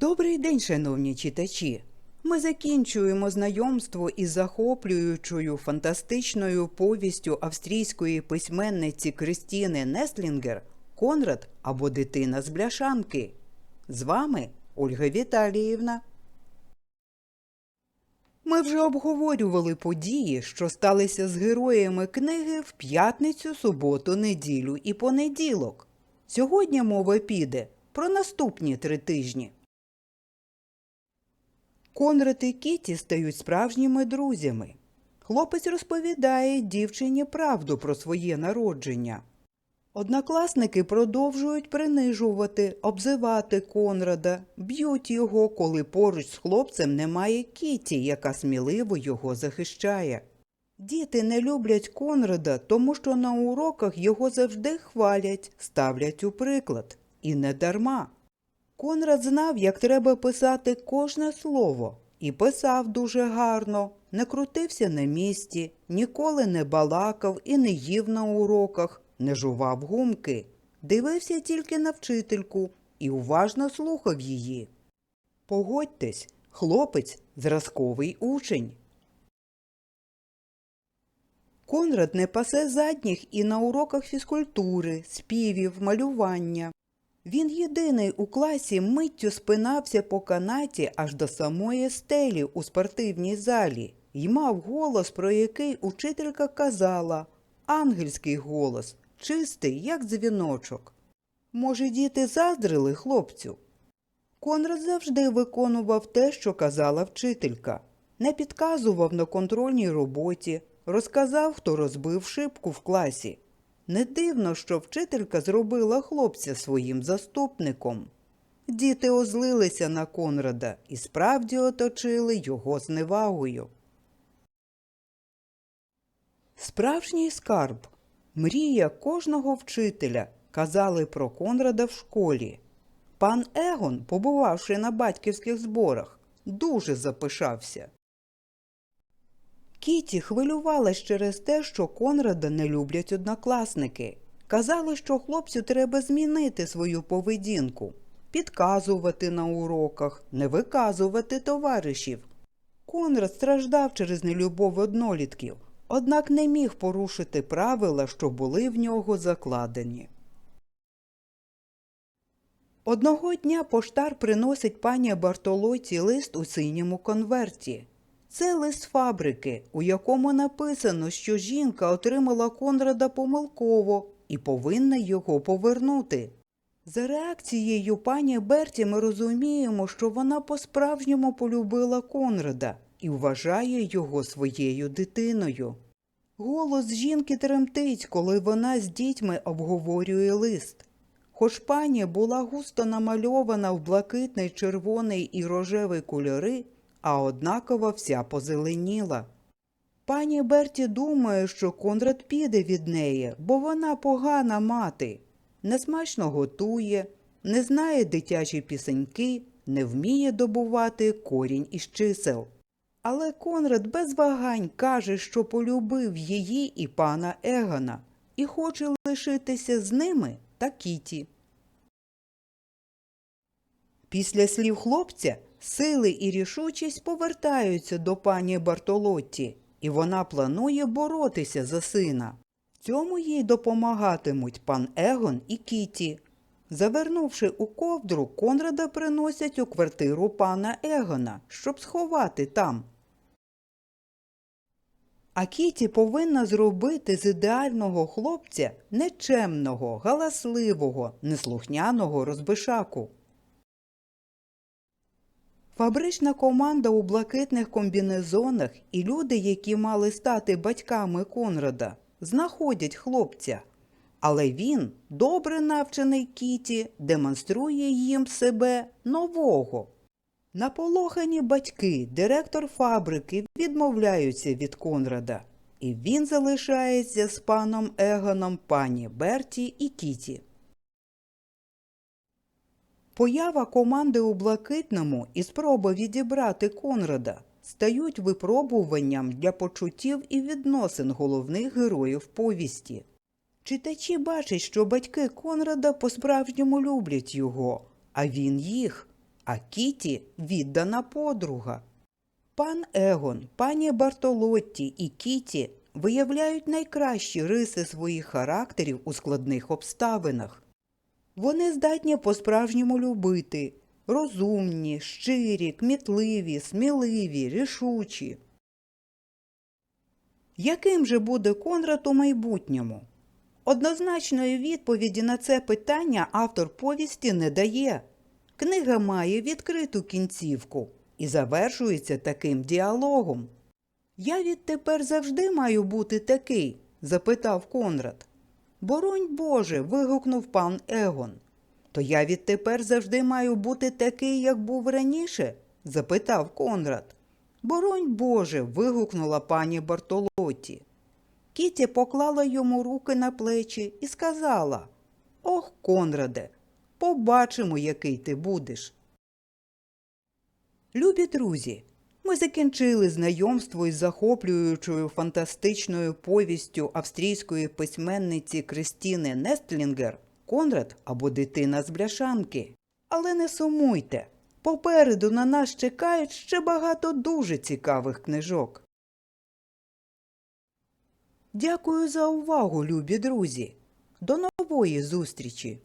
Добрий день, шановні читачі! Ми закінчуємо знайомство із захоплюючою фантастичною повістю австрійської письменниці Кристіни Неслінгер Конрад або дитина з бляшанки. З вами Ольга Віталіївна. Ми вже обговорювали події, що сталися з героями книги в п'ятницю, суботу, неділю і понеділок. Сьогодні мова піде про наступні три тижні. Конрад і Кіті стають справжніми друзями. Хлопець розповідає дівчині правду про своє народження. Однокласники продовжують принижувати, обзивати Конрада, б'ють його, коли поруч з хлопцем немає Кіті, яка сміливо його захищає. Діти не люблять Конрада, тому що на уроках його завжди хвалять, ставлять у приклад. І не дарма. Конрад знав, як треба писати кожне слово, і писав дуже гарно, не крутився на місці, ніколи не балакав і не їв на уроках, не жував гумки, дивився тільки на вчительку і уважно слухав її. Погодьтесь, хлопець зразковий учень. Конрад не пасе задніх і на уроках фізкультури, співів, малювання. Він єдиний у класі миттю спинався по канаті аж до самої стелі у спортивній залі й мав голос, про який учителька казала ангельський голос, чистий, як дзвіночок. Може, діти заздрили хлопцю? Конрад завжди виконував те, що казала вчителька, не підказував на контрольній роботі, розказав, хто розбив шибку в класі. Не дивно, що вчителька зробила хлопця своїм заступником. Діти озлилися на Конрада і справді оточили його зневагою. Справжній скарб мрія кожного вчителя, казали про Конрада в школі. Пан Егон, побувавши на батьківських зборах, дуже запишався. Кіті хвилювалась через те, що Конрада не люблять однокласники. Казали, що хлопцю треба змінити свою поведінку, підказувати на уроках, не виказувати товаришів. Конрад страждав через нелюбов однолітків, однак не міг порушити правила, що були в нього закладені. Одного дня поштар приносить пані Бартолоті лист у синьому конверті. Це лист фабрики, у якому написано, що жінка отримала Конрада помилково і повинна його повернути. За реакцією пані Берті ми розуміємо, що вона по-справжньому полюбила Конрада і вважає його своєю дитиною. Голос жінки тремтить, коли вона з дітьми обговорює лист. Хоч пані була густо намальована в блакитний, червоний і рожевий кольори, а однаково вся позеленіла. Пані Берті думає, що Конрад піде від неї, бо вона погана мати, несмачно готує, не знає дитячі пісеньки, не вміє добувати корінь із чисел. Але Конрад без вагань каже, що полюбив її і пана Егона і хоче лишитися з ними та Кіті. Після слів хлопця сили і рішучість повертаються до пані Бартолотті, і вона планує боротися за сина. Цьому їй допомагатимуть пан Егон і Кіті. Завернувши у ковдру, Конрада приносять у квартиру пана Егона, щоб сховати там. А Кіті повинна зробити з ідеального хлопця нечемного, галасливого, неслухняного розбишаку. Фабрична команда у блакитних комбінезонах і люди, які мали стати батьками Конрада, знаходять хлопця. Але він, добре навчений Кіті, демонструє їм себе нового. Наполохані батьки, директор фабрики відмовляються від Конрада, і він залишається з паном Егоном, пані Берті і Кіті. Поява команди у Блакитному і спроба відібрати Конрада стають випробуванням для почуттів і відносин головних героїв повісті. Читачі бачать, що батьки Конрада по-справжньому люблять його, а він їх. а Кіті віддана подруга. Пан Егон, пані Бартолотті і Кіті виявляють найкращі риси своїх характерів у складних обставинах. Вони здатні по-справжньому любити, розумні, щирі, кмітливі, сміливі, рішучі. Яким же буде Конрад у майбутньому? Однозначної відповіді на це питання автор повісті не дає. Книга має відкриту кінцівку і завершується таким діалогом. Я відтепер завжди маю бути такий? запитав Конрад. Боронь Боже. вигукнув пан Егон. То я відтепер завжди маю бути такий, як був раніше? запитав Конрад. Боронь Боже. вигукнула пані Бартолоті. Кіті поклала йому руки на плечі і сказала Ох, Конраде, побачимо, який ти будеш. Любі друзі, ми закінчили знайомство із захоплюючою фантастичною повістю австрійської письменниці Кристіни Нестлінгер Конрад або дитина з бляшанки. Але не сумуйте. Попереду на нас чекають ще багато дуже цікавих книжок. Дякую за увагу, любі друзі. До нової зустрічі!